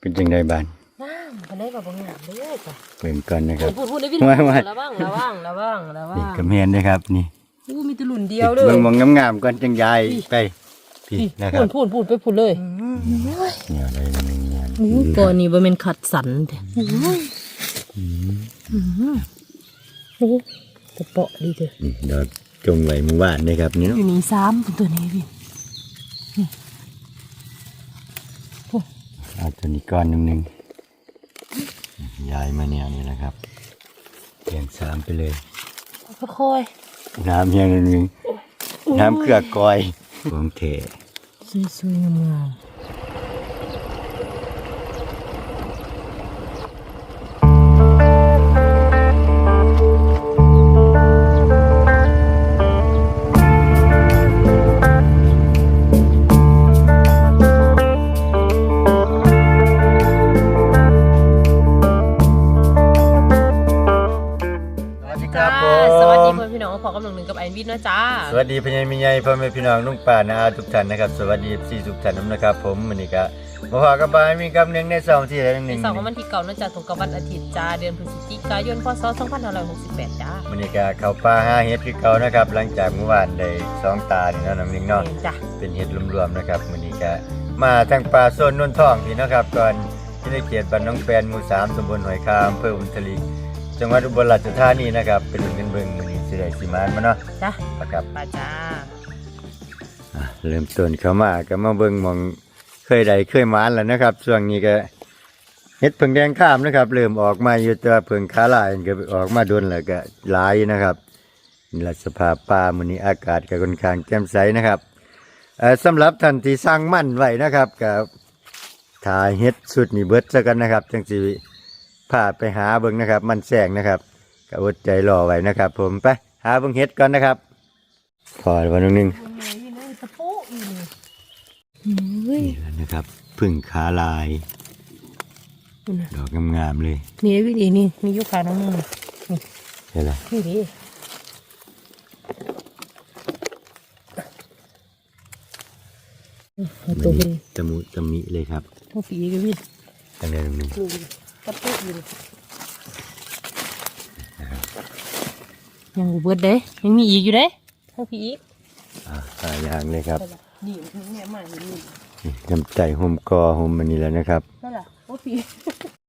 เป็นจังไดบ้านน้ำคนได้แบบบางอย่างเด้อจ้ะเบิ่งก่อนนะคพูรัดบพูดพูดได้พี่ไม่ไม่ระวังระวังระวังระวันี่งกำแพงเด้อครับ นี่อู้มีแตะลุนเดียวเด้อเบิ่งมองงามๆก่อนจังยายไปพี่นะครัพูบดพูดพูดไปพูดเลยเนี่ยอะไรมันเงียบอู้ก่อนนี้บ่แม่นขัดสันแต่โอ้ตะเปาะดีเด้อนี่เดี๋ยวจงไว้มื้อวานนี่ครับนี่อเนาะยู่นี่ซ้ำตัวนี้พี่ เอาตัวนี้ก้อนหนึงหนึงยายมาเนี่ยนี่นะครับเรียงสามไปเลยค่อยน้ำเพียงหนึงน้ำเกลือกอยของเทๆสวยๆงามๆ อนพี่น้องพอกำลังหนึ่งกับไอวินนะจ้า สวัสดีพี่ใหญ่มีใหญ่พ่อแม่พี่น้องลุงป้านะอาทุกท่านนะครับ สวัสดีพี่ทุกท่านนะครับ ผมมื้อนี้ก็มาพอกับบ้านมีกำหนึงในสองที่ใดหในนึ่งเสาร์ของวันที่เก่านะจ๊ะตรงกับวันอาทิตย์จ้าเดือนพฤศจิกายนพศ2568จ้ามื้อนี้ก็เข้าป่าหาเห็ดคือเก่านะครับ หลังจากเมื่อวานได้สองตานี่เนาะน้ำหนึงเนาะเห็นจ้ะเป็นเห็ดรวมๆนะครับมื้อนี้ก็มาทางป่าโซนนนทองพี่นะครับก่อนที่ได้เขตบ้านน้องแปนหมู่3ตำบลหอยคามอำเภออุทลีจังหวัดอุบลราชธานีนะครับเป็นลุ้นกันเบิ่งมื้อนี้ สิได้สิมานมาเนาะจ้ะนะครับป้าจ้าอะเริ่มต้นเข้ามาก็มาเบิ่งหมองเคยใดเคยหมานแล้วนะครับช่วงนี้ก็เห็ดเพิ่งแดงข้ามนะครับ เริ่มออกมาอยู่ตัวเพิ่งขาลายก็ออกมาโดนแล้วก็หลายนะครับนี่ละสภาพป่ามื้อนี้อากาศก็ค่อนข้างแจ่มใสนะครับเอ่อสำหรับท่านที่สร้างมั่นไว้นะครับก็ถ่ายเฮ็ดสุดนี่เบิดซะกันนะครับจังสิพาไปหาเบิ่งนะครับ มันแสงนะครับ ก็อดใจรอไว้นะครับ ผมไปหาเบิ่งเฮ็ดก่อนนะครับพอวันนึงตะปูอีนี่เฮ้ยนี่แหละนะครับพึ่งขาลาย ดอกงามๆเลย นี่วิธีนี่มียุคาน้องนึงใช่ไหมนี่ดิเอาตัวเป็นตะมุตะมิเลยครับทั้งฝีกับวินตั้งแต่ตรงนี้ดูดิตะปูอยู่ ยังบ่เบิดเด้ยังมีอีกอยู่เด้ทั้งฝีอีกอ่าหายางเลยครับนี่เนี่ยมาอยู่นี่นี่จำใจห่มกอห่มมันนี่แหล้วนะครับนั่นล่ะโอ้ฝี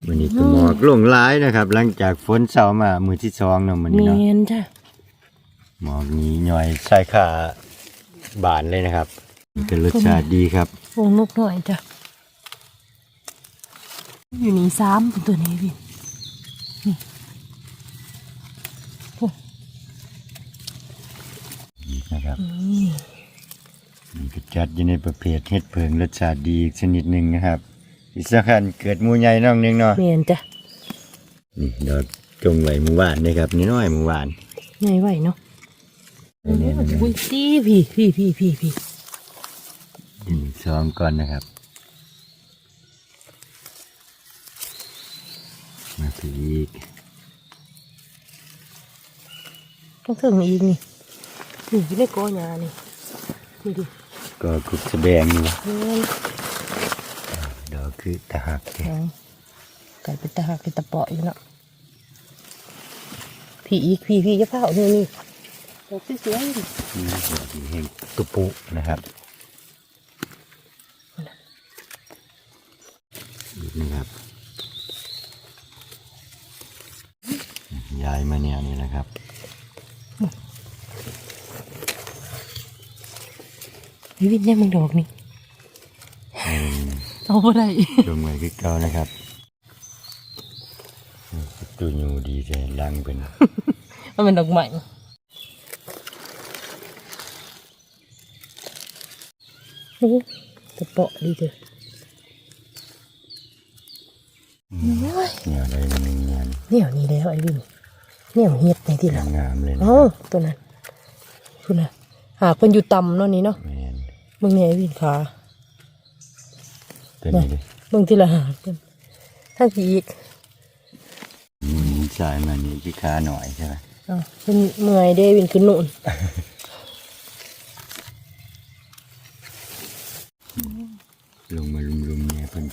วันนี้ก็หมอกลงร้ายนะครับ หลังจากฝนเศร้ามามือที่สองเนาะมันเมนี้เนาะนจ้ะหมอกนี้ย่อยใส่ขาบานเลยนะครับนี่ก็รสชาติดีครับวงนกหน่อยจ้ะอยู่นี่ซ้ำเป็นตัวนี้พี่ นี่นะครับนี่นี่ก็จัดอยู่ในประเภทเห็ดเพิงรสชาติดีอีกชนิดหนึ่งนะครับอีกสักขันเกิดหมูใหญ่น้องหนึงเนาะเมนจ้ะนี่ดอกจงไหวหมู่บ้านนี่ครับนี่น้อยหมู่บ้านไงไหวเนาะนี่นี่นี่อุ้ยตีพี่พี่พี่พี่พี่นี่ซ้อมก่อนนะครับมาถึงอีก ต้องถึงอีกนี่ นี่อยู่ในกอหญ้านี่นี่ดิก็กุกแสดงอยู่เมนดอกคือตะหักแกเอาไก่เป็นตาหักเป็นตะเปาะอยู่เนาะพี่อีกพี่พี่จะเผาเนี่ยนี่ดอกสวยๆนี่นี่ดอกนี้แห้งตุปุนะครับอีกนะครับยายมาเนี่ยนี่นะครับ พี่วินเนี่ยมึงดอกนี่อืมเอาบ่ได้จงไว้คือเก่านะครับตัวอยู่ดีแต่ลังเป็นมันเป็นดอกใหม่โอ้ตะเปาะดีเด้อเนี่ยอะไรมันเงียนเนี่ยนี่แล้วไอ้วินเนี่ยเฮ็ดในที่หลังงามเลยนะเอ้าตัวนั้นคุณน่ะหากมันอยู่ต่ำเนาะนี่เนาะแมนมึงเนี่ยไอ้วินขาตัวนี้เลยมึงที่ละหากกันทั้งผีอีกอืมสายมันนี่ที่ขาหน่อยใช่ไหมอ้าวเป็นเมื่อยเดวินขึ้นนู่นลงมาลุมๆเนี่ยเพิ่น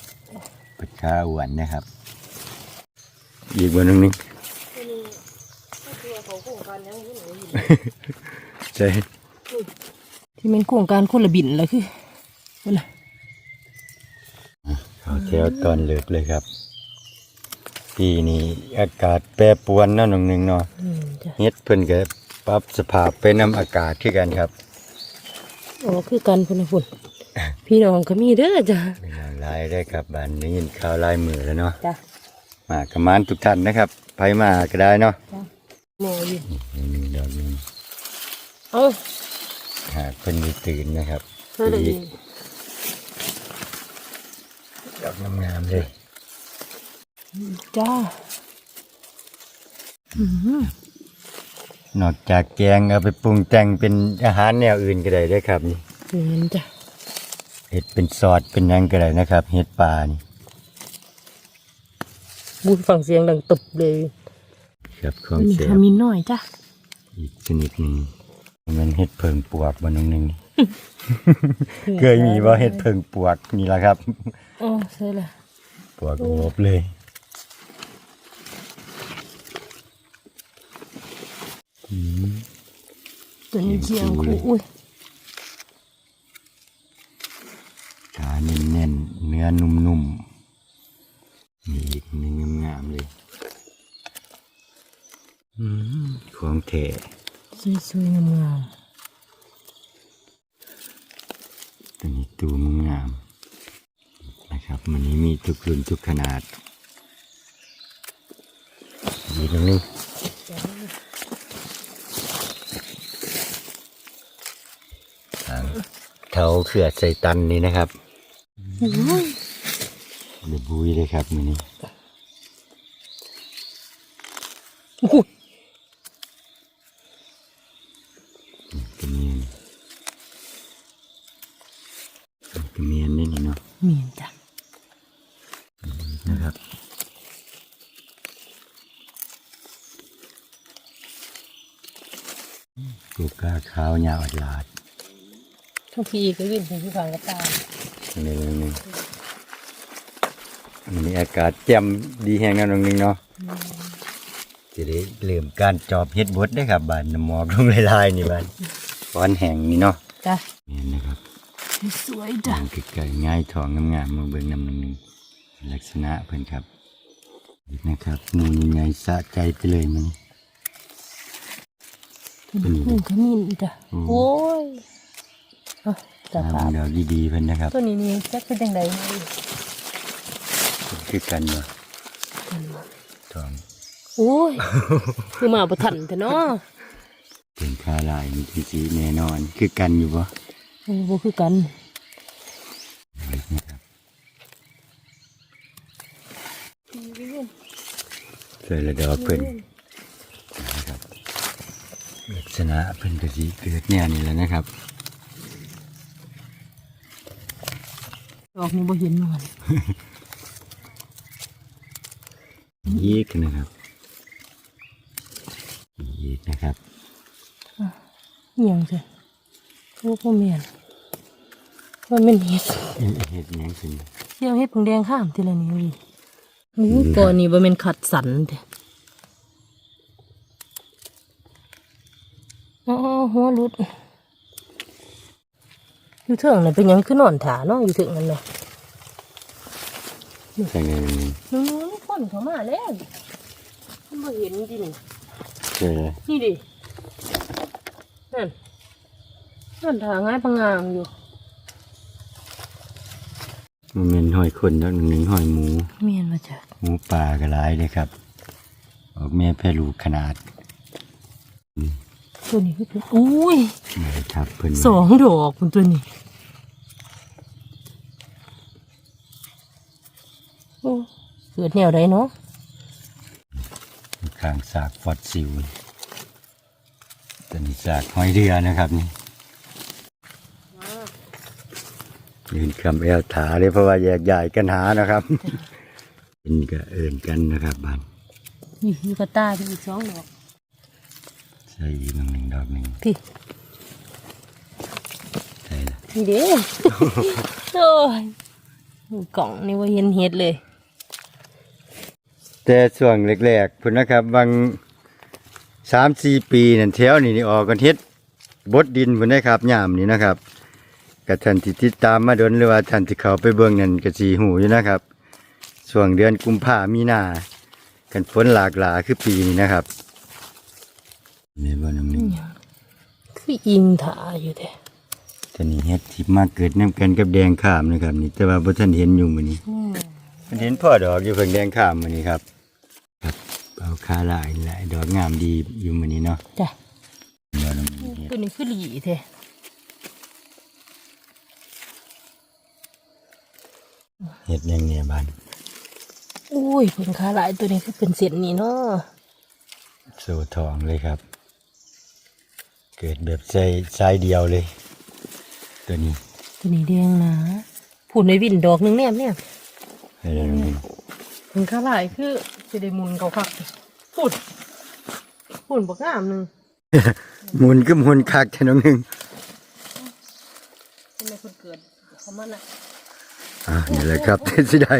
ปลาคาอ้วนนะครับ อีกวันหนึงนี่ใช่ ที่เป็นโครงการคนละบินแล้วคือว่าล่ะเขาแถวตอนเลิกเลยครับ ปีนี้อากาศแปรปรวนเนาะหนึ่งหนึ่งเนาะอืมจ้ะเฮ็ดเพิ่นก็ปรับสภาพไปนำอากาศที่กันครับอ๋อคือกันพุ่นนะพุ่นพี่น้องก็มีเด้อจ้ะเป็นอย่างไรได้ครับบ้านนี้ยินข่าวลายมือแล้วเนาะจ้ะมากระมานทุกท่านนะครับไปมาก็ได้เนาะแม่อยู่นี่หนึ่งดอกหนึงเอ้า หากเพิ่นได้ตื่นนะครับเธอได้ยินดอกงามๆเลย จ้าอืมนอกจากแกงเอาไปปรุงแต่งเป็นอาหารแนวอื่นก็ได้เด้อครับนี่เห็นจ้ะเห็ดเป็นซอสเป็นหยังก็ได้นะครับ เห็ดปลานี่บุญฟังเสียงดังตบเลย ครับของมีเสียขมิ้นหน่อยจ้ะอีกชนิดหนึ่ง มันเห็ดเพิงปวกบนนึงหนึ่งเคยมีว่าเห็ดเพิงปวกนี่แหละครับอ๋อใช่ละปวกโอบเลยตัวนี้เชียงคู่อุ้ยขาแน่นๆเนื้อนุ่มๆมีอีกหนึ่งงามๆเลยอืมของแท้ สวยๆงามตัวนี้ตูมงามนะครับมันนี้มีทุกรุ่นทุกขนาดดีตรงนี้ทางเท้าเขื่อใส่ตันนี่นะครับๆอุ้ยเดือบุยเลยครับมือนี้ อุ้ย กระเมียนกระเมียนนี่นี่เนาะ มีนจ้ะ นะครับ กูกาขาวยาวหลาดทุกทีก็วิ่งถึงที่ฟังกระตายหนึ่งหนึ่งมันนี้อากาศแจ่มดีแห้งนะน้องหนึงเนาะจะได้เริ่มการจอบเฮ็ดบดได้ครับบ้านน้ำหมอกลงลายๆนี่บ้านฟ้อนแห้งนี่เนาะจ้ะนี่นะครับสวยจ้ะมันไก่ง่ายทองงามๆมาเบิ่งน้ำหนึ่งหนึ่งลักษณะเพิ่นครับนะครับหมูยังไงสะใจไปเลยมัน อืมขมิ้นจ้ะอืมโอ้ยเอาจะตามพาเดาวดีๆเพิ่นนะครับ ตัวนี้นี่จักเป็นยังไงนี่คือกันเนาะทองโอ้ยคือมาประทันแต่เนาะเป็นคาลายมีที่สีแน่นอน คือกันอยู่บ่โอ้บ่คือกันนะครับใส่ระดอกเพิ่นนะครับลัก ษณะเพิ่นก็สิเกิดแนวนี้แหล้วนะครับดอกนี้บ่เห็นมันยีกนะครับยีกนะครับเหี่ยงจ้ะโอ้พ่อแม่นว่ามันเห็ดเอ็นเห็ดหยังขึ้นเชี่ยวเห็ดผงแดงข้ามทีละนิ้วดิอู้ก่อนนี้บ่แม่นขัดสันเด้อ๋อ หัวหลุด อยู่เถิงน่ะเป็นหยังคือนอนถาเนาะอยู่เถิงนั่นน่ะใส่ไงมันนี่นู้นๆคนเขามาแล้วมันบ่เห็นดินี่ใช่เลยนี่ดินั่นนั่นทางง่ายปังงามอยู่มันเป็นหอยคนแล้วหนึ่งหอยหมู เมียนมาจาก หมูป่าก็หลายเลยครับ ออกแม่แพร่ลูกขนาด ตัวนี้คือตัวอุ้ยนี่ครับเพิ่นสองดอกคุณตัวนี้โอ้เกิดแนวใดเนาะข้างสากฟอดซิลตัวนี้สากหอยเรือนะครับนี่ยืนคำแอลถาเลยเพราะว่าแยกย้ายกันหานะครับเป็นก็เอิ่นกันนะครับบ้านนี่มีกระตาที่อีกสองดอก ใส่อีกหนึ่งดอกหนึ่งพี่ใส่ละนี่เด้โอ้ยกล่องนี่ว่าเห็นเห็ดเลย แต่ช่วงแรกๆพุ่นนะครับบางสามสี่ปีนั่นแถวนี่นี่ออกกันเฮ็ดบดดินพุ่นนะครับยามนี้นะครับกับท่านที่ติดตามมาโดนหรือว่าท่านที่เขาไปเบิ่งนั่นก็สีหูอยู่นะครับช่วงเดือนกุมภามีนากันฝนหลากหลายคือปีนี้นะครับ นี่บ่น้ำนี่คืออิงถาอยู่แท้ตอนนี้เฮ็ดที่มาเกิดน้ำกันกับแดงข้ามนะครับ นี่แต่ว่าบ่ท่านเห็นอยู่มื้อนี้อืมมันเห็นพ่อดอกอยู่เพิ่งแดงข้ามมื้อนี้ครับ ครับเอาคาหลายหลายดอกงามดีอยู่มื้อนี้เนาะจ้ะบ่น้ำนี่เฮ็ดตัวนี้คือหลีแท้เฮ็ดแดงเนี่ยบ้านอุ้ยเพิ่นขาหลายตัวนี้คือเป็นเส้นนี่เนาะโซทองเลยครับ เกิดแบบใส่สายเดียวเลย ตัวนี้ตัวนี้แดงนะผุนในวินดอกหนึงแนมเนี่ยให้ได้น้ำนี่เพิ่นขาหลายคือสิได้หมุนเขาคักพูดพูดบักงามหนึงหมุนก็หมุนคักแค่น้องหนึงทำไมเพิ่นเกิดเขามันน่ะอ่านี่แหละครับสิได้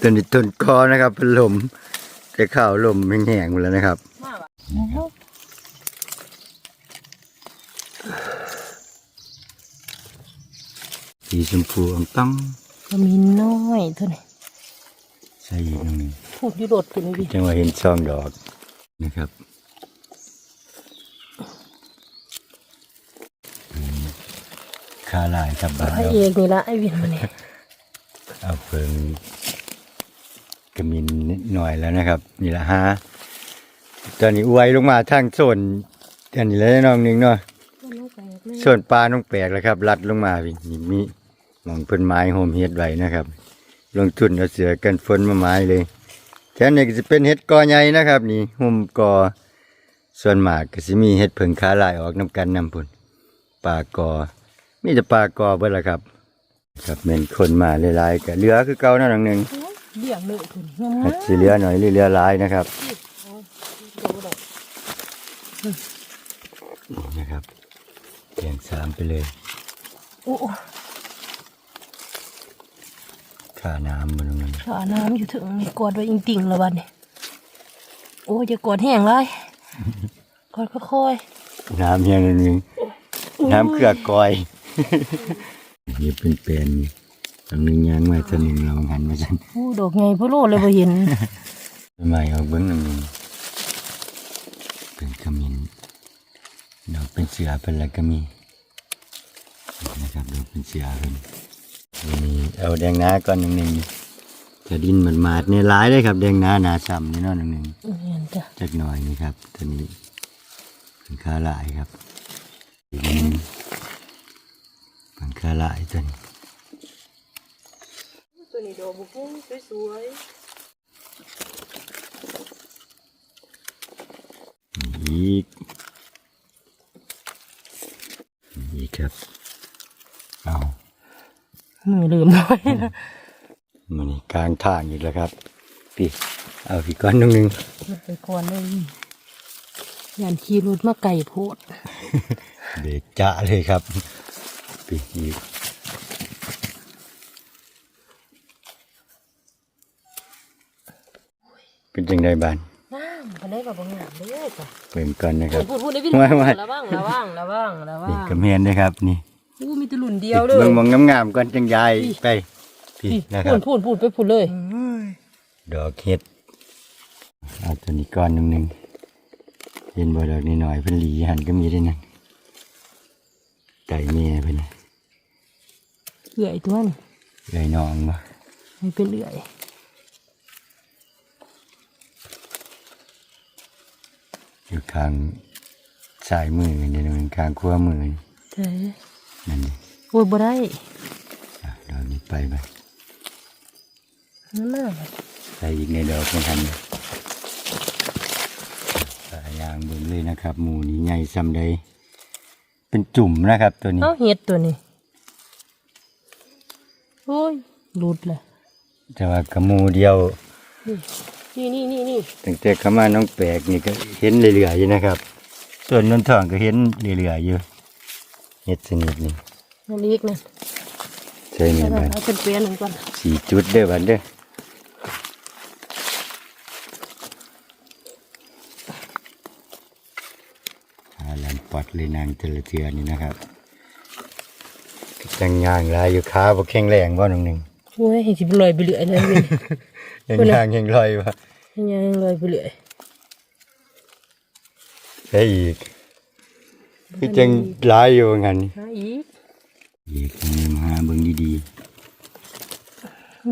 ตัวนี้ต้นคอนะครับเป็นลมแต่ข้าวลมแห้งๆหมดแล้วนะครับมาว่ะ สีชมพูอมต้องก็มีน้อยเท่านี้ใส่อีกหนึงพูดอยู่โดดพุ่นนี่ดิจังว่าเห็นช่องดอกนะครับอืมคาลายครับบ้านพระเราเอกนี่ละไอ้วินมันนี่เอาเพิงกระมินนิดหน่อยแล้วนะครับ นี่ละฮะตอนนี้อวยลงมาทางโซนอันนี้แล้วน้องหนึงเนาะ ส่วนปลาน้องแปลกแล้วครับลัดลงมาพี่นี่มีหมองเพิ่นไม้โฮมเฮ็ดไว้นะครับ ลงทุนเอาเสือกันฝนมาไม้เลยแถวนี้ก็จะเป็นเฮ็ดกอใหญ่นะครับ นี่หุ่มกอส่วนมากก็สิมีเฮ็ดเพิงขาลายออกน้ำกันน้ำพุ่นปลากอ มีแต่ปลากอเบิดละครับครับเป็นคนมาหลายๆก็เหลือคือเก่านั่นหนึ่งเลี้ยงเลยพุ่นงามอาจสิเหลือหน่อยหรือเหลือหลายนะครับๆดูดอกนี่นะครับ เรียงสามไปเลยโอ้ค่าน้ำมันมันขาน้ำอยู่ถึงนี่กอดไว้อิงติ่งแล้วบัดนี่โอ้ยอย่ากอดแห้งเลยกอดค่อยน้ำเพียงนิดนึงน้ำเกลือกอยนี่เป็นแปลนทางหนึ่งยางมาทางหนึ่งเราหันมาจันๆโอ้ดอกไงพ่อโลดเลยบ่เห็นใหม่เอาเบิ้งหนึ่งเป็นขมิ้น ดอกเป็นเสือเป็นอะไรก็มีนะครับดอกเป็นเสือเป็นนี่เอาแดงนาก่อนหนึ่งหนึ่งจะดินมันมาดเนี่ยร้ายเลยครับ แดงนาหนาซ้ำนี่เนาะหนึ่งหนึ่งเห็นจ้ะจักหน่อยนี่ครับตัวนี้เป็นคาหลายครับอีกอันหนึงเป็นคาหลายตัวนี้ตัวนี้ดอกบุกุ้งสวยอีกอีก ครับเอาๆมือลืมน้อยนะมันนี่กลางทางอีกแล้วครับพี่เอาพี่ก้อนหนึงหนึงมันไปก่อนเลยยันขี่รถมาไก่โพดเบรกจะเลยครับพี่อีกเป็นจังไดบ้าน น้ำมันได้แบบางอย่างเลยจ้ะเปิ่งก่อนนะครับ พูดพูดได้วินไม่ไม่ ระวังระวังระวังระวันี่งกระเมียนนะครับนี่อู้มีแตะลุ่นเดียวเลยเบิ่งมองงามๆก่อนจังยายไปพี่นะคพูรัดบพูดพูดไปพูดเลยดอกเห็ดเอาตัวนี้ก้อนหนึ่งหนึ่งเห็นบ่ดอกนี้หน่อยเพิ่นหลีหันก็มีด้วยนะไก่เมียเพิ่นะเอื่อยตัวนี่ไก่น้องบ่มันเป็นเอื่อย อยู่ข้างซ้ายมือนี่นะมันข้างขวามือนี่ใช่นั่นนี่โอ้ยบ่ได้อะดอกนี้ไปไปนั่นน่ะใส่อีกในดอกไม่ทันเลยสายยางเบิ่งเลยนะครับ หมูนี่ใหญ่ซ้ำใดเป็นจุ่มนะครับ ตัวนี้เอาเห็ดตัวนี้โอ้ยหลุดเลยแต่ว่ากระหมูเดียวี่นี่นี่นี่ตั้งแต่ขมาน้องแปลกนี่ก็เห็นเรื่อยๆอยู่นะครับส่วนนนทองก็เห็นเรื่อยๆอยู่เห็ดสนิทนี่อันนี้อีกนะใช่ไหมบ้านเป็นเปลี่ยนหนึ่งก่อนสี่จุดเด้อบ้านเด้อปัดเลยนางเจริเทือนี่นะครับจังยางลายอยู่ขาบ่แข็งแรงบ่หนึ่งหนึ่งโอ้ยเห็นสิบลอยไปเรื่อยเลย เว้ยยังพุ่นน่ะยางยังลอยบ่ยังลอยไปเรื่อยได้อีกคือจังหลายอยู่งั้นนี่หาอีกอีกนี่มาหาเบิ่งดี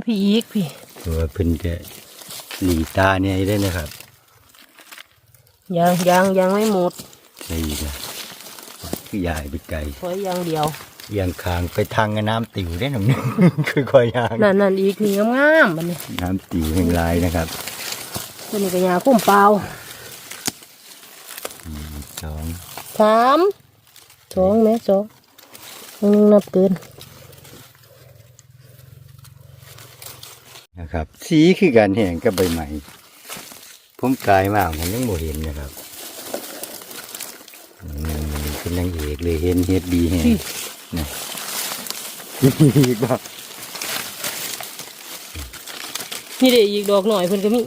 พี่อีกพี่ๆตัวาเพิ่นจะหลีตาเนี่ยได้นะครับยังยังยังไม่หมดได้อีกอะคือยายไปไกลขออย่างเดียว เอียงคางไปทางน้ำติ๋วได้น้องหนึงคือคอยยางนั่นนั่นอีกนี่งามๆมันนี่น้ำติ๋วแห่งลายนะครับตัวนี้ก็ยาคุ้มเปล่าสองสามสองแม่สองมึงนับเกินนะครับ สีคือการแห้งกับใบใหม่ผมกลายมากผมยังบ่เห็นนะครับอืมเป็นนางเอกเลยเห็นเฮ็ดดีแฮง นะอีกบ่นี่เด็อีกดอกหน่อยเพิ่นก็มี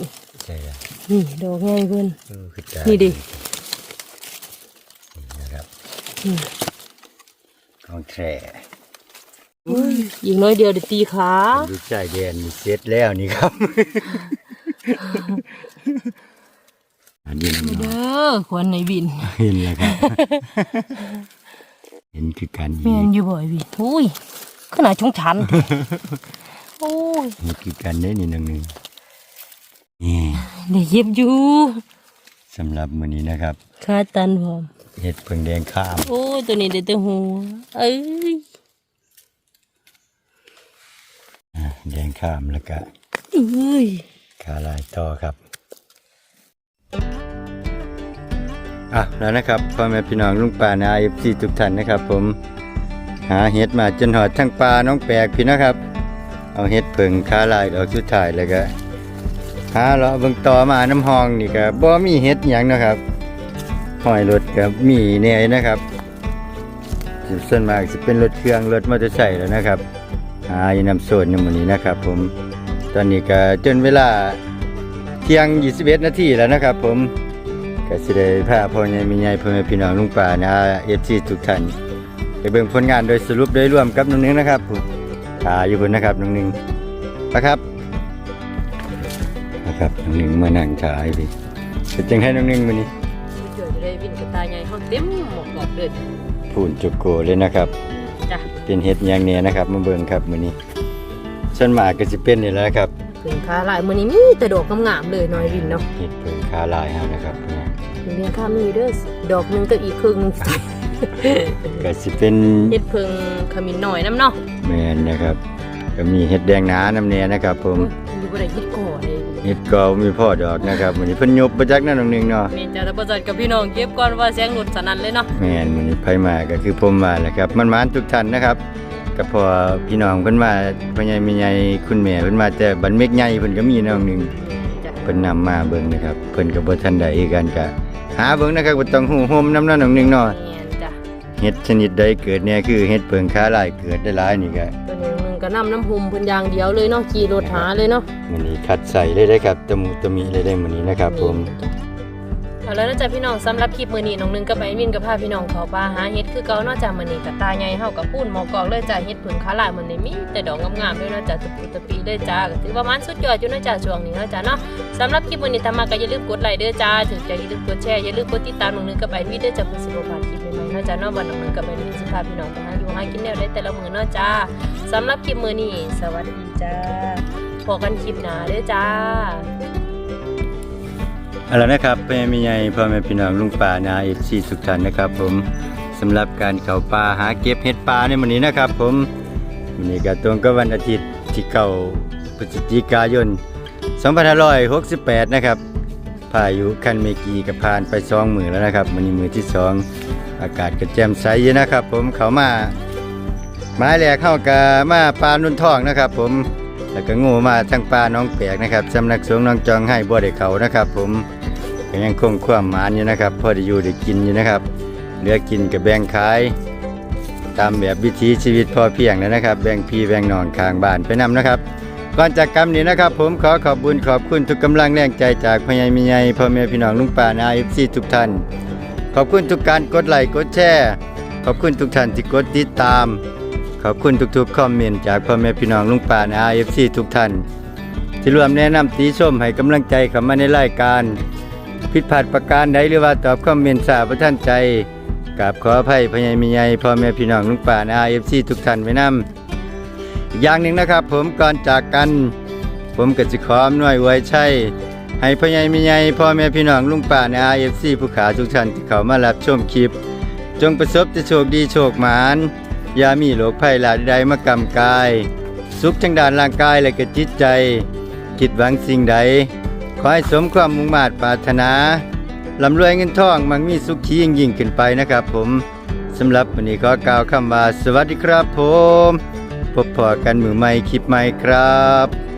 ใช่ละนี่ดอกง่ายเพิ่นเออคือตานี่ดินี่นะครับอืมของแท้อีกน้อยเดียวเดี๋ยวตีขาดูใจแดนนี่เสร็จแล้วนี่ครับอันนี้นะเด้อควันในบินเห็นแล้วครับ เห็นคือกันแม่นอยู่บ่อยบินอุ้ยขนาดชงชันโอ้ยเห็นคือกันได้นี่หนึ่งหนึ่งนี่ได้เย็บอยู่สำหรับมื้อนี้นะครับขาตันพร้อมเห็ดเพิ่งแดงข้าม โอ้ยตัวนี้ได้แต่หัวเอ้ยอะแดงข้ามแล้วก็เอ้ยขาลายต่อครับ อะแล้วนะครับพ่อแม่พี่น้องลุงป่านาเอฟซีทุกท่านนะครับ ผมหาเห็ดมาจนหอดทั้งปลาน้องแปลกพี่นะครับ เอาเห็ดเผิงขาลายดอกสุดท้ายแล้วก็หาเลาะเบิ่งต่อมาน้ำหองนี่ก็บ่มีเห็ดหยังนะครับหอยรถกับมีเนยนะครับสิส่วนมากจะเป็นรถเครื่องรถมอเตอร์ไซค์แล้วนะครับหาอยู่นำโซนในมื้อนี้นะครับ ผมตอนนี้ก็จนเวลาเที่ยง 21 นาทีแล้วนะครับ ผม ก็สิได้พาพ่อใหญ่แม่ใหญ่พ่อแม่พี่น้องลุงป่านะ FC ทุกท่านไปเบิ่งผลงานโดยสรุปโดยรวมกับน้องหนึงนะครับผมถ่ายอยู่บนนะครับน้องหนึงนะครับนะครับน้องหนึงมานั่งถ่ายดิเป็นจังให้น้องหนึงมื้อนี้เจอจะได้บินกระตายใหญ่เขาเต็มหมดหลอดเลยพูนจุกโกเลยนะครับจ้ะเป็นเฮ็ดหยังเนี่ยนะครับมาเบิ่งครับมื้อนี้ส่วนมากก็สิเป็นนี่แหละครับเพิ่งขาลายมื้อนี้มีแต่ดอกงามๆเลยน้อยบินเนาะเฮ็ดเพิ่งขาลายเฮานะครับ เรียนข้ามมีเด้อดอกหนึงก็อีกครึ่งหนึ่งก็สิเป็นเฮ็ดเพิงขมิ้นหน่อยน้ำเนาะแมนนะครับ ก็มีเห็ดแดงหนาน้ำเนียนะครับผมอยู่บ่ได้เฮ็ดก่อเลยเห็ดก็มีพ่อดอกนะครับวันนี้เพิ่นยบประจักนั่นน้องหนึงเนาะแม่นจ้ะแล้วบ่จัดกับพี่น้องเก็บก่อนว่าเสียงรถสนั่นเลยเนาะแมนวันนี้ไผมาก็คือผมมาแหละครับ มันมานทุกท่านนะครับก็พอพี่น้องเพิ่นมาพ่อใหญ่แม่ใหญ่คุณแม่เพิ่นมาแต่บันเมกใหญ่เพิ่นก็มีน้องหนึงจ้ะเพิ่นนำมาเบิ่งนะครับ เพิ่นก็บ่ทันได้คือกันก็ หาเบิ่งนะครับบ่ต้องฮู้โฮมนำนั่นน้องหนึงเนาะแม่นจ้ะเห็ดชนิดใดเกิดเนี่ยคือเห็ดเพิงค้าลายเกิดได้หลายนี่ก็ตัวนี้หนึงก็นํน้ำหุ่มเพิ่นอย่างเดียวเลยเนาะขี่รถหาเลยเนาะ มื้อนี้คัดใส่เลยได้ครับตะมูตะมีเลยได้มื้อนี้นะครับผม เอาแล้วนะจ๊ะพี่น้องสำหรับคลิปมือนี้น้องนึงกับไอ้วินกับพาพี่น้องเขาป่าหาเฮ็ดคือเก่านาะจ้ะมื้อนี้ก็ตาใหญ่เฮากับปูนหมอกอกเลยจ้ะเฮ็ดเพิงขาลายมือนี้มีแต่ดอกงามๆด้วยนะจ้ะตะปูตะปีเลยจ้าก็ถือว่ามันสุดยอดอยู่นะจ้ะช่วงนี้นะจ้ะเนาะสำหรับคลิปมือนี้ถ้ามาก็อย่าลืมกดไลค์เด้อจ้าถึงใจอย่าลืมกดแชร์อย่าลืมกดติดตามน้องนึงกับไอ้วินเด้อจ้ะเพื่อสิบ่พลาดคลิปใหม่ๆนะจ้ะเนาะวันน้องนึงกับไอ้วินสิพาพี่น้องไปหาอยู่หากินแนวได้แต่ละมื้อเนาะจ้าสำหรับคลิปมือนี้สวัสดีจ้าพบกันคลิปหน้าเด้อจ้า เอาละนะครับพ่อแม่ใหญ่พ่อแม่พี่น้องลุงป่านาเอฟซีทุกท่านนะครับ ผมสำหรับการเข้าป่าหาเก็บเห็ดป่าในวันนี้นะครับ ผมวันนี้ก็ตรงกับวันอาทิตย์ที่เก้าพฤศจิกายน2568 นะครับพายุคันเมกีกับผ่านไปสองมือแล้วนะครับวันนี้มือที่สองอากาศก็แจ่มใสนะครับ ผมเขามาไม้แหลกเข้ากับมาปลานุ่นทองนะครับ ผมแล้วก็งูมาทั้งปลาน้องแปลกนะครับสำนักสงน้องจองให้บ่ได้เขานะครับ ผม ก็ยังคงความหมานอยู่นะครับ พอได้อยู่ได้กินอยู่นะครับเหลือกินกับแบ่งขาย ตามแบบวิถีชีวิตพอเพียงแล้วนะครับ แบ่งพี่แบ่งน้องข้างบ้านไปนำนะครับก่อนจากกรรมนี้นะครับ ผมขอขอบบุญขอบคุณทุกกำลังแรงใจจากพ่อใหญ่มีใหญ่พ่อแม่พี่น้องลุงป่านาเอฟซีทุกท่าน ขอบคุณทุกการกดไลค์กดแชร์ขอบคุณทุกท่านที่กดติดตาม ขอบคุณทุกๆคอมเมนต์จากพ่อแม่พี่น้องลุงป่าใน RFC ทุกท่าน ที่รวมแนะนำตีส้มให้กำลังใจเข้ามาในรายการ ผิดพลาดประการใดหรือว่าตอบคอมเมนต์สาประท่านใจกราบขออภัยพญายมีใหญ่พ่อแม่พี่น้องลุงป่าใน RFC ทุกท่านไว้นำอีกอย่างหนึ่งนะครับ ผมก่อนจากกัน ผมก็จะขออำนวยอวยชัยให้พญายมีใหญ่พ่อแม่พี่น้องลุงป่าใน RFC ผู้ขาทุกท่านที่เข้ามารับชมคลิป จงประสบแต่โชคดีโชคหมานอย่ามีโรคภัยหลายใดมากำกาย สุขทางด้านร่างกายและก็จิตใจ คิดหวังสิ่งใด ขอให้สมความมุ่งมา่ปรารถนาลำรวยเงินทองมังมีสุขียิ่งยิ่งขึ้นไปนะครับผมสำหรับวันนี้ก็กล่าวคำว่าสวัสดีครับผม พบพอกันมือใหม่คลิปใหม่ครับ